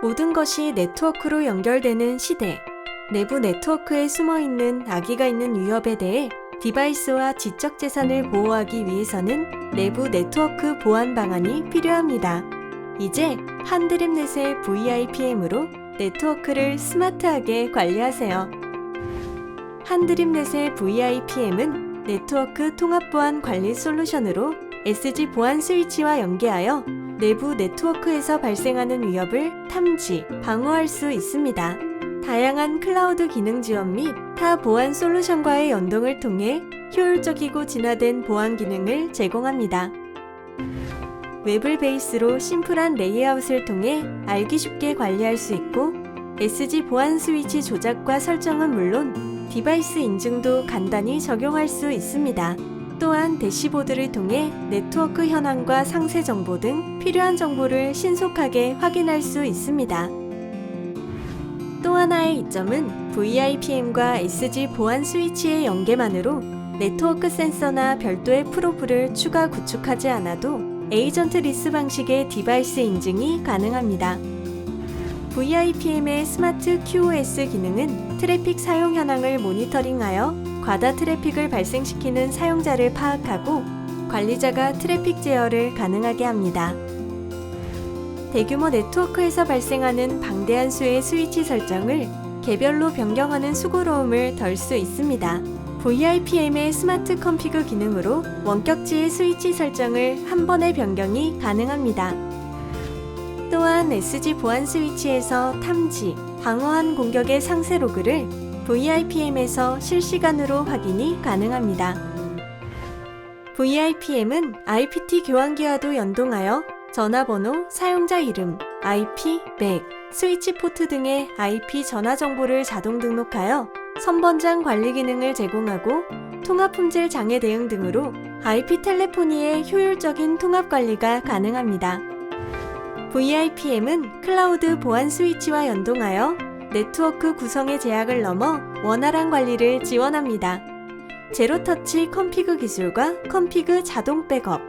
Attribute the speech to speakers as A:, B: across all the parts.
A: 모든 것이 네트워크로 연결되는 시대. 내부 네트워크에 숨어 있는 악의가 있는 위협에 대해 디바이스와 지적 재산을 보호하기 위해서는 내부 네트워크 보안 방안이 필요합니다. 이제 한드림넷의 VIPM으로 네트워크를 스마트하게 관리하세요. 한드림넷의 VIPM은 네트워크 통합 보안 관리 솔루션으로 SG 보안 스위치와 연계하여 내부 네트워크에서 발생하는 위협을 탐지, 방어할 수 있습니다. 다양한 클라우드 기능 지원 및 타 보안 솔루션과의 연동을 통해 효율적이고 진화된 보안 기능을 제공합니다. 웹을 베이스로 심플한 레이아웃을 통해 알기 쉽게 관리할 수 있고 SG 보안 스위치 조작과 설정은 물론 디바이스 인증도 간단히 적용할 수 있습니다. 또한 대시보드를 통해 네트워크 현황과 상세 정보 등 필요한 정보를 신속하게 확인할 수 있습니다. 또 하나의 이점은 VIPM과 SG 보안 스위치의 연계만으로 네트워크 센서나 별도의 프로브를 추가 구축하지 않아도 에이전트 리스 방식의 디바이스 인증이 가능합니다. VIPM의 스마트 QoS 기능은 트래픽 사용 현황을 모니터링하여 과다 트래픽을 발생시키는 사용자를 파악하고 관리자가 트래픽 제어를 가능하게 합니다. 대규모 네트워크에서 발생하는 방대한 수의 스위치 설정을 개별로 변경하는 수고로움을 덜 수 있습니다. VIPM의 스마트 컴피그 기능으로 원격지의 스위치 설정을 한 번의 변경이 가능합니다. 또한 SG 보안 스위치에서 탐지, 방어한 공격의 상세 로그를 VIPM에서 실시간으로 확인이 가능합니다. VIPM은 IPT 교환기와도 연동하여 전화번호, 사용자 이름, IP, 맥, 스위치 포트 등의 IP 전화 정보를 자동 등록하여 선번장 관리 기능을 제공하고 통합 품질 장애 대응 등으로 IP 텔레포니의 효율적인 통합 관리가 가능합니다. VIPM은 클라우드 보안 스위치와 연동하여 네트워크 구성의 제약을 넘어 원활한 관리를 지원합니다. 제로터치 컴피그 기술과 컴피그 자동 백업,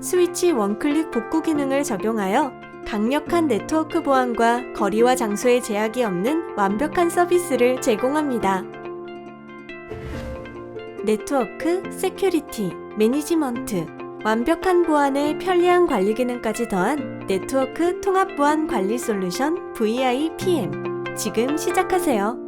A: 스위치 원클릭 복구 기능을 적용하여 강력한 네트워크 보안과 거리와 장소의 제약이 없는 완벽한 서비스를 제공합니다. 네트워크, 세큐리티, 매니지먼트, 완벽한 보안에 편리한 관리 기능까지 더한 네트워크 통합 보안 관리 솔루션 VIPM. 지금 시작하세요.